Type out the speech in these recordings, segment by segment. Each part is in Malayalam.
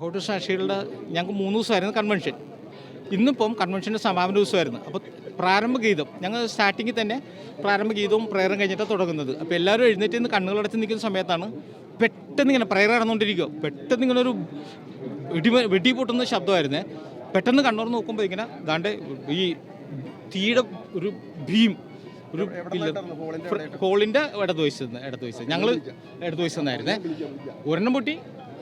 ഹോട്ടൽ സാക്ഷികളുടെ ഞങ്ങൾക്ക് മൂന്ന് ദിവസമായിരുന്നു കൺവെൻഷൻ ഇന്നിപ്പം കൺവെൻഷന്റെ സമാപന ദിവസമായിരുന്നു. അപ്പോൾ പ്രാരംഭ ഗീതം ഞങ്ങൾ സ്റ്റാർട്ടിങ്ങിൽ തന്നെ പ്രാരംഭ ഗീതവും പ്രയറും കഴിഞ്ഞിട്ടാണ് തുടങ്ങുന്നത്. അപ്പോൾ എല്ലാവരും എഴുന്നേറ്റ് നിന്ന് കണ്ണുകളടച്ച് നിൽക്കുന്ന സമയത്താണ് പെട്ടെന്ന് ഇങ്ങനെ പ്രയർ നടന്നുകൊണ്ടിരിക്കുക. പെട്ടെന്ന് ഇങ്ങനെ ഒരു വെടി വെടി പൊട്ടുന്ന ശബ്ദമായിരുന്നേ. പെട്ടെന്ന് കണ്ണൂർ നോക്കുമ്പോൾ ഇങ്ങനെ ദാണ്ട് ഈ തീയുടെ ഒരു ഭീം ഒരു ഹോളിന്റെ ഇടത് വയസ്സ് ഞങ്ങൾ ഇടത് വയസ്സ് നിന്നായിരുന്നേ. ഒരെണ്ണം പൊട്ടി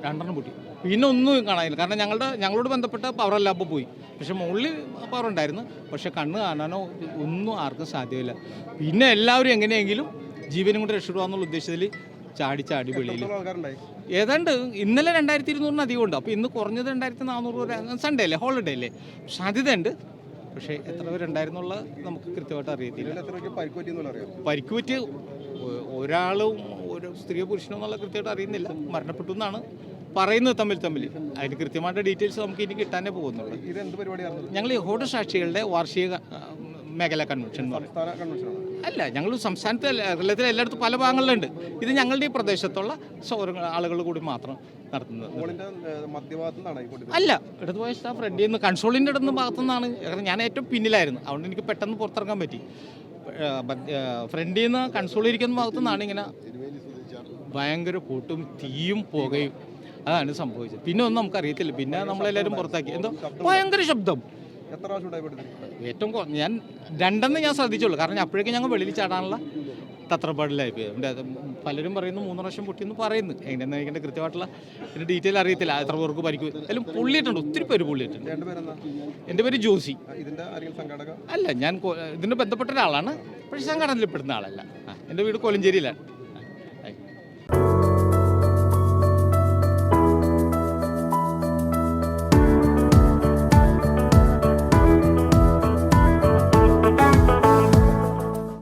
രണ്ടെണ്ണം പൊട്ടി. പിന്നെ ഒന്നും കാണാനില്ല. കാരണം ഞങ്ങളുടെ ഞങ്ങളോട് ബന്ധപ്പെട്ട പവർ അപ്പോൾ പോയി. പക്ഷെ മുകളിൽ പവർ ഉണ്ടായിരുന്നു. പക്ഷെ കണ്ണ് കാണാനോ ഒന്നും ആർക്കും സാധ്യമല്ല പിന്നെ എല്ലാവരും എങ്ങനെയെങ്കിലും ജീവനും കൊണ്ട് രക്ഷപ്പെടുക ഉദ്ദേശത്തിൽ ചാടി ചാടി വെളിയിൽ. ഏതാണ്ട് ഇന്നലെ രണ്ടായിരത്തി ഇരുന്നൂറിന് അധികം ഉണ്ട്. അപ്പോൾ ഇന്ന് കുറഞ്ഞത് രണ്ടായിരത്തി നാനൂറ് വരെ സൺഡേ അല്ലേ? ഹോളിഡേ അല്ലേ? സാധ്യതയുണ്ട് പക്ഷേ എത്ര പേരുണ്ടായിരുന്നുള്ള നമുക്ക് കൃത്യമായിട്ട് അറിയത്തില്ല. പരിക്ക് പറ്റി ഒ- ഒരാളും ഒരു സ്ത്രീയോ പുരുഷനോ എന്നുള്ള കൃത്യമായിട്ട് അറിയുന്നില്ല. മരണപ്പെട്ടു എന്നാണ് പറയുന്നത് തമ്മിൽ തമ്മിൽ. അതിന് കൃത്യമായിട്ട് ഡീറ്റെയിൽസ് നമുക്ക് ഇനി കിട്ടാനേ പോകുന്നുള്ളൂ. ഞങ്ങൾ യഹോദ സാക്ഷികളുടെ വാർഷിക മേഖല കൺവെൻഷൻ എന്ന് പറയും. അല്ല ഞങ്ങൾ സംസ്ഥാനത്ത് കേരളത്തിൽ എല്ലായിടത്തും പല ഭാഗങ്ങളിലുണ്ട്. ഇത് ഞങ്ങളുടെ ഈ പ്രദേശത്തുള്ള ആളുകൾ കൂടി മാത്രം നടത്തുന്നത്. അല്ല ഇടത് വയസ്സ് ആ ഫ്രണ്ടിൽ നിന്ന് കൺസോളിന്റെ ഇടത്ത് ഭാഗത്തു നിന്നാണ്. ഞാൻ ഏറ്റവും പിന്നിലായിരുന്നു. അതുകൊണ്ട് എനിക്ക് പെട്ടെന്ന് പുറത്തിറങ്ങാൻ പറ്റി. ഫ്രണ്ടിൽ നിന്ന് കൺസോളിരിക്കുന്ന ഭാഗത്തു നിന്നാണ് ഇങ്ങനെ ഭയങ്കര കൂട്ടും തീയും പുകയും. അതാണ് സംഭവിച്ചത്. പിന്നെ ഒന്നും നമുക്കറിയത്തില്ല. പിന്നെ നമ്മളെല്ലാവരും പുറത്താക്കി. എന്തോ? ഭയങ്കര ശബ്ദം. ഏറ്റവും ഞാൻ രണ്ടെന്ന് ഞാൻ ശ്രദ്ധിച്ചുള്ളൂ. കാരണം അപ്പോഴേക്കും ഞങ്ങൾ വെളിയിൽ ചാടാനുള്ള തത്രപ്പാടിലായി പോയി പലരും പറയുന്നു മൂന്ന് പ്രാവശ്യം പൊട്ടിയെന്ന് പറയുന്നു. എങ്ങനെയെന്ന് എനിക്ക് കൃത്യമായിട്ടുള്ള എന്റെ ഡീറ്റെയിൽ അറിയത്തില്ല. എത്ര പേർക്ക് പരിക്കും എല്ലാം പുള്ളിയിട്ടുണ്ട്. ഒത്തിരി പേര് പുള്ളിയിട്ടുണ്ട്. എന്റെ പേര് ജോസി. അല്ല ഞാൻ ഇതിന്റെ ഇതിന് ബന്ധപ്പെട്ട ഒരാളാണ്. പക്ഷേ സംഘടനയിൽപ്പെടുന്ന ആളല്ല. എന്റെ എന്റെ വീട് കോലഞ്ചേരിയിലാണ്.